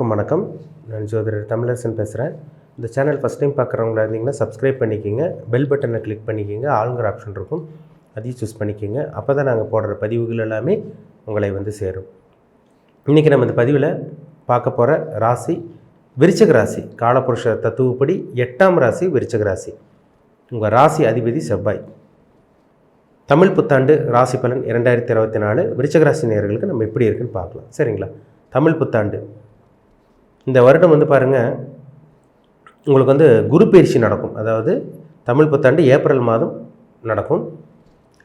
அனைவருக்கும் வணக்கம். நான் ஜோதிடர் தமிழரசன் பேசுகிறேன் இந்த சேனல் ஃபஸ்ட் டைம் பார்க்குறவங்களா இருந்தீங்கன்னா சப்ஸ்கிரைப் பண்ணிக்கிங்க. பெல் பட்டனை கிளிக் பண்ணிக்கோங்க. ஆளுங்கிற ஆப்ஷன் இருக்கும். அதையும் சூஸ் பண்ணிக்கோங்க. அப்போ தான் நாங்கள் போடுற பதிவுகள் எல்லாமே உங்களை வந்து சேரும். இன்றைக்கி நம்ம இந்த பதிவில் பார்க்க போகிற ராசி விருச்சக ராசி காலபுருஷ தத்துவப்படி எட்டாம் ராசி விருச்சக ராசி. உங்கள் ராசி அதிபதி செவ்வாய். தமிழ் புத்தாண்டு ராசி பலன் இரண்டாயிரத்தி இருபத்தி நாலு. விருச்சகராசி நேர்களுக்கு நம்ம எப்படி இருக்குன்னு பார்க்கலாம். சரிங்களா? தமிழ் புத்தாண்டு இந்த வருடம் வந்து பாருங்கள் உங்களுக்கு வந்து குரு பயிற்சி நடக்கும். அதாவது தமிழ் புத்தாண்டு ஏப்ரல் மாதம் நடக்கும்.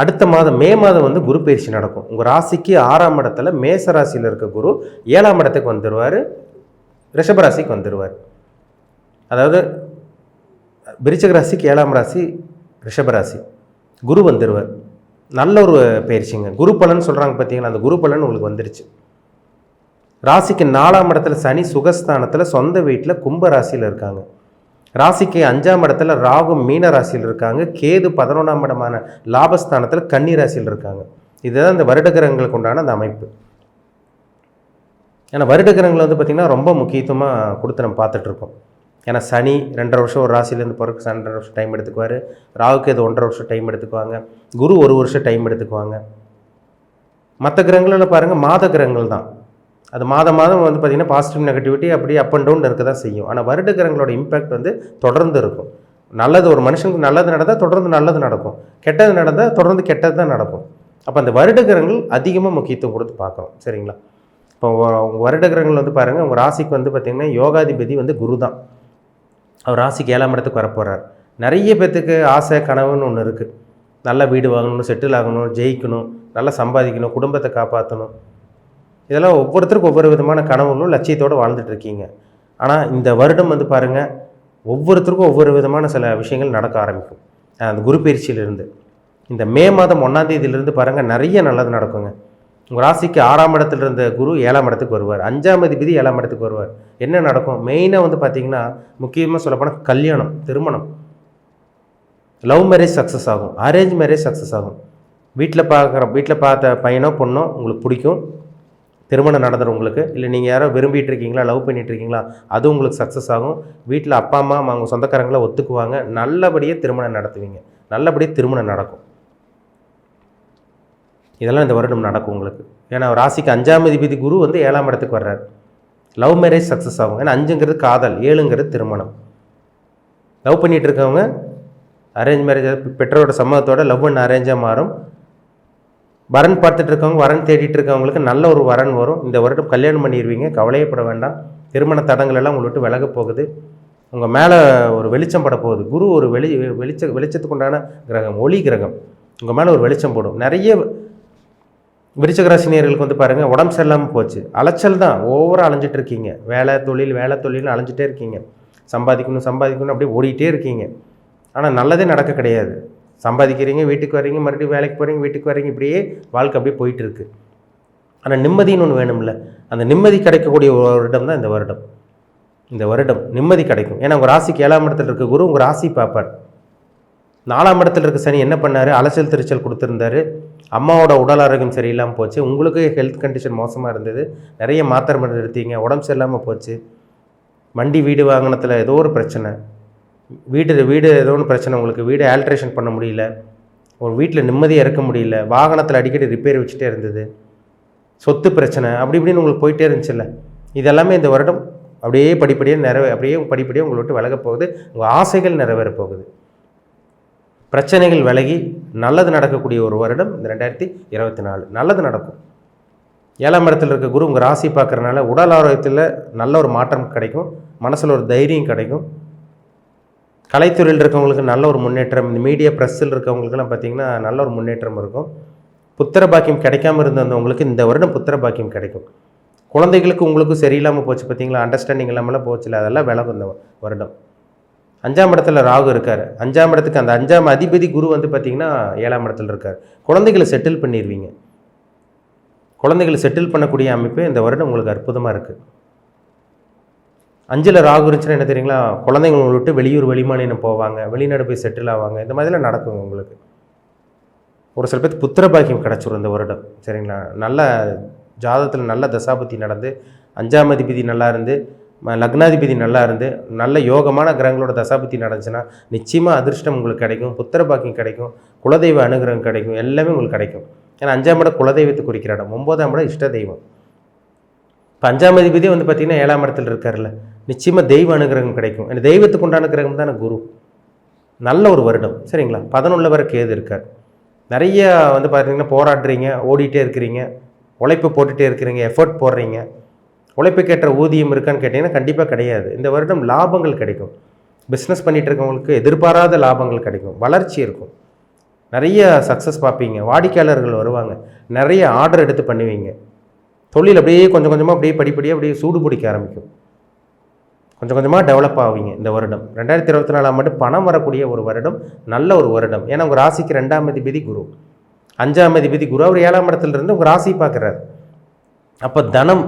அடுத்த மாதம் மே மாதம் வந்து குரு பயிற்சி நடக்கும். உங்கள் ராசிக்கு ஆறாம் இடத்துல மேச ராசியில் இருக்க குரு ஏழாம் இடத்துக்கு வந்துடுவார் ரிஷபராசிக்கு வந்துடுவார் அதாவது விருச்சக ராசிக்கு ஏழாம் ராசி ரிஷபராசி குரு வந்துடுவார் நல்ல ஒரு பயிற்சிங்க. குரு பலன் சொல்கிறாங்க பார்த்தீங்களா அந்த குரு பலன் உங்களுக்கு வந்துருச்சு. ராசிக்கு நாலாம் இடத்துல சனி சுகஸ்தானத்தில் சொந்த வீட்டில் கும்ப ராசியில் இருக்காங்க. ராசிக்கு அஞ்சாம் இடத்துல ராகு மீன ராசியில் இருக்காங்க. கேது பதினொன்றாம் இடமான லாபஸ்தானத்தில் கன்னி ராசியில் இருக்காங்க. இதுதான் இந்த வருட கிரகங்களுக்கு உண்டான அந்த அமைப்பு. ஏன்னா வருட கிரகங்கள் வந்து பார்த்திங்கன்னா ரொம்ப முக்கியத்துவமாக கொடுத்து நம்ம பார்த்துட்ருக்கோம் ஏன்னா சனி ரெண்டரை வருஷம் ஒரு ராசிலேருந்து பிறகு சனி ரெண்டரை வருஷம் டைம் எடுத்துக்குவார். ராகுக்கு இது ஒன்றரை வருஷம் டைம் எடுத்துக்குவாங்க. குரு ஒரு வருஷம் டைம் எடுத்துக்குவாங்க. மற்ற கிரகங்களில் பாருங்கள் மாத கிரகங்கள் தான் அது மாதம் மாதம் வந்து பார்த்திங்கன்னா பாசிட்டிவ் நெகட்டிவிட்டி அப்படியே அப் அண்ட் டவுன் இருக்க தான் செய்யும். ஆனால் வருட கிரகங்களோட இம்பேக்ட் வந்து தொடர்ந்து இருக்கும். நல்லது ஒரு மனுஷனுக்கு நல்லது நடந்தால் தொடர்ந்து நல்லது நடக்கும். கெட்டது நடந்தால் தொடர்ந்து கெட்டது தான் நடக்கும். அப்போ அந்த வருட கிரகங்கள் அதிகமாக முக்கியத்துவம் கொடுத்து பார்க்குறோம் சரிங்களா? இப்போ உங்கள் வருட கிரகங்கள் வந்து பாருங்கள் உங்கள் ராசிக்கு வந்து பார்த்திங்கன்னா யோகாதிபதி வந்து குரு தான். அவர் ராசிக்கு ஏழாம் இடத்துக்கு வரப்போகிறார் நிறைய பேர்த்துக்கு ஆசை கனவுன்னு ஒன்று இருக்குது நல்ல வீடு வாங்கணும் செட்டில் ஆகணும் ஜெயிக்கணும் நல்லா சம்பாதிக்கணும் குடும்பத்தை காப்பாற்றணும் இதெல்லாம் ஒவ்வொருத்தருக்கும் ஒவ்வொரு விதமான கனவுகளும் லட்சியத்தோடு வாழ்ந்துட்டு இருக்கீங்க. ஆனால் இந்த வருடம் வந்து பாருங்கள் ஒவ்வொருத்தருக்கும் ஒவ்வொரு விதமான சில விஷயங்கள் நடக்க ஆரம்பிக்கும். அந்த குரு பயிற்சியிலிருந்து. இந்த மே மாதம் ஒன்றாந்தேதியிலிருந்து பாருங்கள் நிறைய நல்லது நடக்குங்க. உங்கள் ராசிக்கு ஆறாம் இடத்துல இருந்த குரு ஏழாம் இடத்துக்கு வருவார். அஞ்சாம் அதிபதி ஏழாம் இடத்துக்கு வருவார். என்ன நடக்கும்? மெயினாக வந்து பார்த்தீங்கன்னா முக்கியமாக சொல்லப்போனால் கல்யாணம் திருமணம். லவ் மேரேஜ் சக்ஸஸ் ஆகும். அரேஞ்ச் மேரேஜ் சக்ஸஸ் ஆகும். வீட்டில் பார்க்குற வீட்டில் பார்த்த பையனோ பொண்ணோ உங்களுக்கு பிடிக்கும். திருமணம் நடந்துடும் உங்களுக்கு இல்லை நீங்கள் யாரோ விரும்பிட்டு இருக்கீங்களா லவ் பண்ணிட்டு இருக்கீங்களா அது உங்களுக்கு சக்ஸஸ் ஆகும். வீட்டில் அப்பா அம்மா அவங்க சொந்தக்காரங்களை ஒத்துக்குவாங்க. நல்லபடியாக திருமணம் நடத்துவீங்க. நல்லபடியாக திருமணம் நடக்கும். இதெல்லாம் இந்த வருடம் நடக்கும் உங்களுக்கு. ஏன்னா ராசிக்கு அஞ்சாம் அதிபதி குரு வந்து ஏழாம் இடத்துக்கு வர்றார். லவ் மேரேஜ் சக்ஸஸ் ஆகும். ஏன்னா அஞ்சுங்கிறது காதல் ஏழுங்கிறது திருமணம். லவ் பண்ணிகிட்டு இருக்கவங்க அரேஞ்ச் மேரேஜ் பெற்றோரோட சம்மதத்தோட லவ் அண்ட் அரேஞ்சாக மாறும். வரன் பார்த்துட்டு இருக்கவங்க வரன் தேடிட்டு இருக்கவங்களுக்கு நல்ல ஒரு வரன் வரும். இந்த வருடம் கல்யாணம் பண்ணிடுவீங்க கவலையப்பட வேண்டாம். திருமண தடங்கள் எல்லாம் உங்களை விட்டு விலக போகுது. உங்கள் மேலே ஒரு வெளிச்சம் பட போகுது. குரு ஒரு வெளி வெளிச்ச வெளிச்சத்துக்கு உண்டான கிரகம் ஒளி கிரகம். உங்கள் மேலே ஒரு வெளிச்சம் போடும். நிறைய விருச்சகராசினியர்களுக்கு வந்து பாருங்கள் உடம்பு சரியில்லாமல் போச்சு. அலைச்சல் தான். ஓவராக அலைஞ்சிட்டு இருக்கீங்க வேலை தொழில் வேலை தொழில்னு அலைஞ்சிட்டே இருக்கீங்க. சம்பாதிக்கணும் சம்பாதிக்கணும் அப்படியே ஓடிட்டே இருக்கீங்க. ஆனால் நல்லதே நடக்க கிடையாது. சம்பாதிக்கிறீங்க வீட்டுக்கு வரீங்க மறுபடியும் வேலைக்கு போகிறீங்க வீட்டுக்கு வரீங்க இப்படியே வாழ்க்கை அப்படியே போயிட்டுருக்கு. ஆனால் நிம்மதின்னு ஒன்று வேணும்ல. அந்த நிம்மதி கிடைக்கக்கூடிய ஒரு வருடம் தான் இந்த வருடம். இந்த வருடம் நிம்மதி கிடைக்கும். ஏன்னா உங்கள் ராசிக்கு ஏழாம் இடத்துல இருக்க குரு உங்கள் ராசி பார்ப்பார். நாலாம் இடத்துல இருக்க சனி என்ன பண்ணார்? அலைச்சல் திருச்சல் கொடுத்துருந்தாரு. அம்மாவோட உடல் ஆரோக்கியம் சரியில்லாமல் போச்சு. உங்களுக்கு ஹெல்த் கண்டிஷன் மோசமாக இருந்தது. நிறைய மாத்திரை மருந்து எடுத்தீங்க. உடம்பு சரியில்லாமல் போச்சு. வண்டி வீடு வாங்கினத்தில் ஏதோ ஒரு பிரச்சனை. வீடு வீடு ஏதோ ஒன்று பிரச்சனை. உங்களுக்கு வீடு ஆல்ட்ரேஷன் பண்ண முடியல. ஒரு வீட்டில் நிம்மதியாக இருக்க முடியல. வாகனத்தில் அடிக்கடி ரிப்பேர் வச்சுட்டே இருந்தது. சொத்து பிரச்சனை அப்படி இப்படின்னு உங்களுக்கு போயிட்டே இருந்துச்சுல்ல. இதெல்லாமே இந்த வருடம் அப்படியே படிப்படியாக நிறைவே அப்படியே படிப்படியாக உங்களை விட்டு விலக போகுது. உங்கள் ஆசைகள் நிறைவேற போகுது. பிரச்சனைகள் விலகி நல்லது நடக்கக்கூடிய ஒரு வருடம் இந்த ரெண்டாயிரத்தி இருபத்தி நாலு. நல்லது நடக்கும். ஏழாம் இடத்துல இருக்க குரு உங்கள் ராசி பார்க்குறனால உடல் ஆரோக்கியத்தில் நல்ல ஒரு மாற்றம் கிடைக்கும். மனசில் ஒரு தைரியம் கிடைக்கும். கலைத்துறையில் இருக்கவங்களுக்கு நல்ல ஒரு முன்னேற்றம் இந்த மீடியா ப்ரெஸ்ஸில் இருக்கவங்களுக்குலாம் பார்த்திங்கன்னா நல்ல ஒரு முன்னேற்றம் இருக்கும். புத்திர பாக்கியம் கிடைக்காம இருந்தவங்களுக்கு இந்த வருடம் புத்திர பாக்கியம் கிடைக்கும். குழந்தைகளுக்கு உங்களுக்கும் சரியில்லாமல் போச்சு பார்த்தீங்களா? அண்டர்ஸ்டாண்டிங் இல்லாமலாம் போச்சுல அதெல்லாம் விலகும் இந்த வருடம். அஞ்சாம் இடத்துல ராகு இருக்கார். அஞ்சாம் இடத்துக்கு அந்த அஞ்சாம் அதிபதி குரு வந்து பார்த்திங்கன்னா ஏழாம் இடத்துல இருக்கார். குழந்தைகளை செட்டில் பண்ணிடுவீங்க குழந்தைகளை செட்டில் பண்ணக்கூடிய அமைப்பு இந்த வருடம் உங்களுக்கு அற்புதமாக இருக்குது அஞ்சில் ராகு இருந்துச்சுன்னா என்ன தெரியுங்களா? குழந்தைங்களை விட்டு வெளியூர் வெளிமாநிலம் போவாங்க. வெளிநாடு போய் செட்டில் ஆவாங்க. இந்த மாதிரிலாம் நடக்கும் உங்களுக்கு. ஒரு சில பேர்த்து புத்திர பாக்கியம் கிடச்சிரும் இந்த வருடம். சரிங்களா? நல்ல ஜாதகத்தில் நல்ல தசாபத்தி நடந்து அஞ்சாம் அதிபதி நல்லா இருந்து லக்னாதிபதி நல்லா இருந்து நல்ல யோகமான கிரகங்களோட தசாபத்தி நடந்துச்சுன்னா நிச்சயமாக அதிர்ஷ்டம் உங்களுக்கு கிடைக்கும். புத்திர பாக்கியம் கிடைக்கும். குலதெய்வ அனுகிரகம் கிடைக்கும். எல்லாமே உங்களுக்கு கிடைக்கும். ஏன்னா அஞ்சாம் இடம் குலதெய்வத்தை குறிக்கிற இடம். ஒன்பதாம் இடம் இஷ்ட தெய்வம். இப்போ அஞ்சாம் அதிபதி வந்து பார்த்திங்கன்னா ஏழாம் இடத்துல இருக்கார்ல நிச்சயமாக தெய்வ அனுகிரகம் கிடைக்கும். ஏன்னா தெய்வத்துக்கு உண்டான கிரகம் தானே குரு. நல்ல ஒரு வருடம். சரிங்களா? பதினொன்றில் வரை கேது இருக்கார். நிறைய வந்து பார்த்தீங்கன்னா போராடுறீங்க ஓடிட்டே இருக்கிறீங்க உழைப்பு போட்டுகிட்டே இருக்கிறீங்க எஃபர்ட் போடுறீங்க. உழைப்புக்கேற்ற ஊதியம் இருக்கான்னு கேட்டிங்கன்னா கண்டிப்பாக கிடையாது. இந்த வருடம் லாபங்கள் கிடைக்கும். பிஸ்னஸ் பண்ணிகிட்டு இருக்கவங்களுக்கு எதிர்பாராத லாபங்கள் கிடைக்கும். வளர்ச்சி இருக்கும். நிறைய சக்ஸஸ் பார்ப்பீங்க. வாடிக்கையாளர்கள் வருவாங்க. நிறைய ஆர்டர் எடுத்து பண்ணுவீங்க. தொழில் அப்படியே கொஞ்சம் கொஞ்சமாக அப்படியே படிப்படியாக அப்படியே சூடு பிடிக்க ஆரம்பிக்கும். கொஞ்சம் கொஞ்சமாக டெவலப் ஆவீங்க இந்த வருடம். ரெண்டாயிரத்தி இருபத்தி நாலாம் ஆண்டு பணம் வரக்கூடிய ஒரு வருடம் நல்ல ஒரு வருடம். ஏன்னா உங்கள் ராசிக்கு ரெண்டாம் அதிபதி குரு. அஞ்சாம் அதிபதி குரு அவர் ஏழாம் இடத்துல இருந்து உங்கள் ராசி பார்க்குறாரு. அப்போ தனம்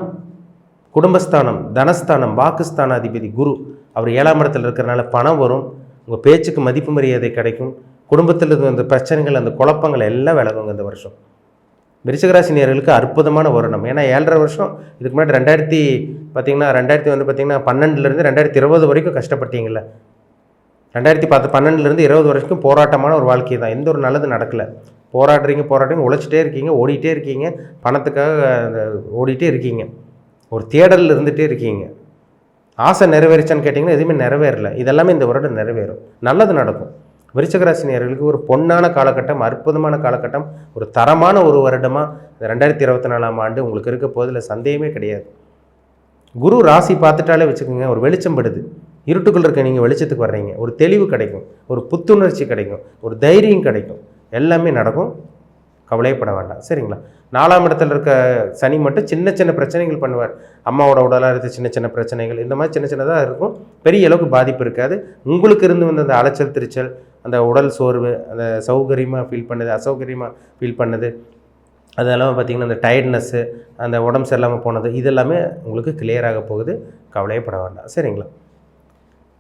குடும்பஸ்தானம் தனஸ்தானம் வாக்குஸ்தான அதிபதி குரு அவர் ஏழாம் இடத்துல இருக்கிறனால பணம் வரும். உங்கள் பேச்சுக்கு மதிப்பு மரியாதை கிடைக்கும். குடும்பத்தில் இருந்த அந்த பிரச்சனைகள் அந்த குழப்பங்கள் எல்லாம் விலகுங்க இந்த வருஷம். விருச்சிகராசினியர்களுக்கு அற்புதமான வருடம் ஏன்னா ஏழரை வருஷம் இதுக்கு முன்னாடி ரெண்டாயிரத்தி பார்த்தீங்கன்னா ரெண்டாயிரத்தி வந்து பார்த்தீங்கன்னா பன்னெண்டுலேருந்து ரெண்டாயிரத்தி இருபது வரைக்கும் கஷ்டப்பட்டீங்கல்ல ரெண்டாயிரத்தி பத்து பன்னெண்டுலேருந்து இருபது வரைக்கும் போராட்டமான ஒரு வாழ்க்கை தான். எந்த ஒரு நல்லது நடக்கலை. போராடுறீங்க போராடுறீங்க உழைச்சிட்டே இருக்கீங்க ஓடிட்டே இருக்கீங்க பணத்துக்காக அந்த ஓடிட்டே இருக்கீங்க. ஒரு தேடலில் இருந்துகிட்டே இருக்கீங்க. ஆசை நிறைவேறிச்சான்னு கேட்டிங்கன்னா எதுவுமே நிறைவேறல. இதெல்லாமே இந்த வருடம் நிறைவேறும். நல்லது நடக்கும். விருச்சகராசினியர்களுக்கு ஒரு பொன்னான காலகட்டம் அற்புதமான காலகட்டம் ஒரு தரமான ஒரு வருடமாக இந்த ரெண்டாயிரத்தி இருபத்தி நாலாம் ஆண்டு உங்களுக்கு இருக்க போதில் சந்தேகமே கிடையாது. குரு ராசி பார்த்துட்டாலே வச்சுக்கோங்க ஒரு வெளிச்சம் படுது. இருட்டுக்குள்ள இருக்க நீங்கள் வெளிச்சத்துக்கு வர்றீங்க. ஒரு தெளிவு கிடைக்கும். ஒரு புத்துணர்ச்சி கிடைக்கும். ஒரு தைரியம் கிடைக்கும். எல்லாமே நடக்கும். கவலையப்பட வேண்டாம். சரிங்களா? நாலாம் இடத்துல இருக்க சனி மட்டும் சின்ன சின்ன பிரச்சனைகள் பண்ணுவார். அம்மாவோட உடலாக இருக்க சின்ன சின்ன பிரச்சனைகள் இந்த மாதிரி சின்ன சின்னதாக இருக்கும். பெரிய அளவுக்கு பாதிப்பு இருக்காது. உங்களுக்கு இருந்து வந்த அந்த அலைச்சல் திருச்சல் அந்த உடல் சோர்வு அந்த சௌகரியமாக ஃபீல் பண்ணுது அசௌகரியமாக ஃபீல் பண்ணுது. அதெல்லாம் பார்த்திங்கன்னா அந்த டயர்ட்னஸ்ஸு அந்த உடம்பு சரியில்லாமல் போனது இதெல்லாமே உங்களுக்கு கிளியராக போகுது. கவலையப்பட வேண்டாம். சரிங்களா?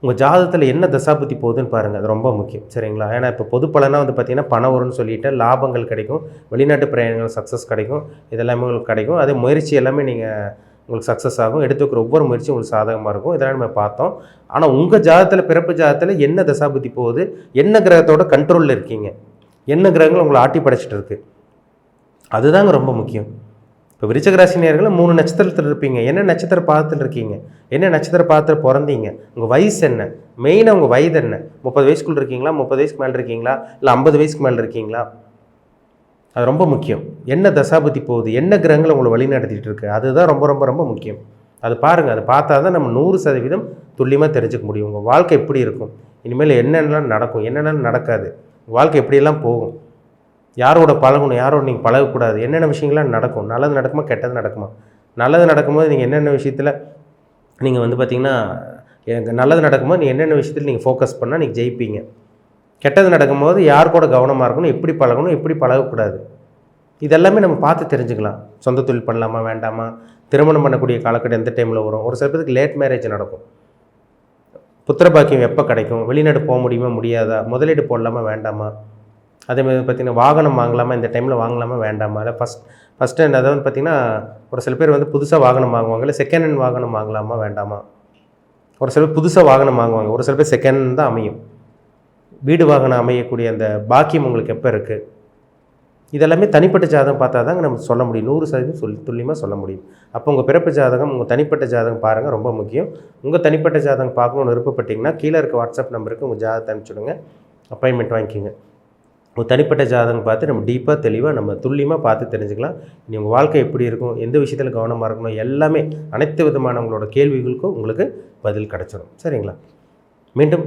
உங்கள் ஜாதகத்தில் என்ன தசாபுத்தி போகுதுன்னு பாருங்கள் அது ரொம்ப முக்கியம். சரிங்களா? ஏன்னா இப்போ பொது பலனாக வந்து பார்த்திங்கன்னா பணம் வரும்னு சொல்லிட்டு லாபங்கள் கிடைக்கும். வெளிநாட்டு பிரயாணங்கள் சக்ஸஸ் கிடைக்கும். இதெல்லாமே உங்களுக்கு கிடைக்கும். அதே முயற்சி எல்லாமே நீங்கள் உங்களுக்கு சக்ஸஸ் ஆகும். எடுத்துக்கிற ஒவ்வொரு முயற்சியும் உங்களுக்கு சாதகமாக இருக்கும். இதெல்லாம் நம்ம பார்த்தோம். ஆனால் உங்கள் ஜாதத்தில் பிறப்பு ஜாதகத்தில் என்ன தசாபுத்தி போகுது? என்ன கிரகத்தோட கண்ட்ரோலில் இருக்கீங்க? என்ன கிரகங்கள் உங்களை ஆட்டி படைச்சிட்டு இருக்கு? அதுதாங்க ரொம்ப முக்கியம். இப்போ விருச்சகராசினியர்கள் மூணு நட்சத்திரத்தில் இருப்பீங்க. என்ன நட்சத்திர பாதத்தில் இருக்கீங்க? என்ன நட்சத்திர பாதத்தில் பிறந்தீங்க? உங்கள் வயசு என்ன? மெயினாக உங்கள் வயது என்ன? முப்பது வயசுக்குள்ள இருக்கீங்களா? முப்பது வயசுக்கு மேலே இருக்கீங்களா? இல்லை ஐம்பது வயசுக்கு மேலே இருக்கீங்களா? அது ரொம்ப முக்கியம். என்ன தசாபதி போகுது? என்ன கிரகங்கள் உங்களை வழி நடத்திட்டு இருக்கு? அதுதான் ரொம்ப ரொம்ப ரொம்ப முக்கியம். அது பாருங்கள் அதை பார்த்தா தான் நம்ம நூறு சதவீதம் துல்லியமாக தெரிஞ்சுக்க முடியும். உங்கள் வாழ்க்கை எப்படி இருக்கும்? இனிமேல் என்னென்னலாம் நடக்கும்? என்னென்னலாம் நடக்காது? வாழ்க்கை எப்படியெல்லாம் போகும்? யாரோட பழகணும்? யாரோட நீங்கள் பழகக்கூடாது. என்னென்ன விஷயங்கள்லாம் நடக்கும்? நல்லது நடக்குமா? கெட்டது நடக்குமா? நல்லது நடக்கும்போது நீங்கள் என்னென்ன விஷயத்தில் நீங்கள் வந்து பார்த்திங்கன்னா எனக்கு நல்லது நடக்கும்போது நீங்கள் என்னென்ன விஷயத்தில் நீங்கள் ஃபோக்கஸ் பண்ணால் நீங்கள் ஜெயிப்பீங்க. கெட்டது நடக்கும்போது யார் கூட கவனமாக இருக்கணும் எப்படி பழகணும் எப்படி பழகக்கூடாது? இதெல்லாமே நம்ம பார்த்து தெரிஞ்சுக்கலாம். சொந்த தொழில் பண்ணலாமா வேண்டாமா? திருமணம் பண்ணக்கூடிய காலக்கட்டம் எந்த டைமில் வரும்? ஒரு சில பேருக்கு லேட் மேரேஜ் நடக்கும். புத்திர பாக்கியம் எப்போ கிடைக்கும்? வெளிநாடு போக முடியுமா முடியாதா? முதலீடு போடலாமா வேண்டாமா? அதேமாதிரி பார்த்திங்கன்னா வாகனம் வாங்கலாமா? இந்த டைமில் வாங்கலாமா வேண்டாமா? இல்லை ஃபஸ்ட் ஃபஸ்ட்டு அதாவது பார்த்திங்கன்னா ஒரு சில பேர் வந்து புதுசாக வாகனம் வாங்குவாங்க. இல்லை செகண்ட் ஹேண்ட் வாகனம் வாங்கலாமா வேண்டாமா? ஒரு சில பேர் புதுசாக வாகனம் வாங்குவாங்க. ஒரு சில பேர் செகண்ட் தான் அமையும். வீடு வாகனம் அமையக்கூடிய அந்த பாக்கியம் உங்களுக்கு எப்போ இருக்குது இதெல்லாமே தனிப்பட்ட ஜாதகம் பார்த்தா தாங்க நம்ம சொல்ல முடியும். நூறு சதவீதம் சொல்லி துல்லியமாக சொல்ல முடியும். அப்போ உங்கள் பிறப்பு ஜாதகம் உங்கள் தனிப்பட்ட ஜாதகம் பாருங்கள் ரொம்ப முக்கியம். உங்கள் தனிப்பட்ட ஜாதகம் பார்க்கணும்னு விருப்பப்பட்டிங்கன்னா கீழே இருக்க வாட்ஸ்அப் நம்பருக்கு உங்கள் ஜாதகத்தை அனுப்பிச்சுடுங்க. அப்பாயின்மெண்ட் வாங்கிக்கோங்க. உங்கள் தனிப்பட்ட ஜாதகம் பார்த்து நம்ம டீப்பாக தெளிவாக நம்ம துல்லியமாக பார்த்து தெரிஞ்சுக்கலாம். இனி உங்கள் வாழ்க்கை எப்படி இருக்கும்? எந்த விஷயத்தில் கவனமாக இருக்கணும்? எல்லாமே அனைத்து விதமான உங்களோட கேள்விகளுக்கும் உங்களுக்கு பதில் கிடச்சிடும் சரிங்களா? மீண்டும்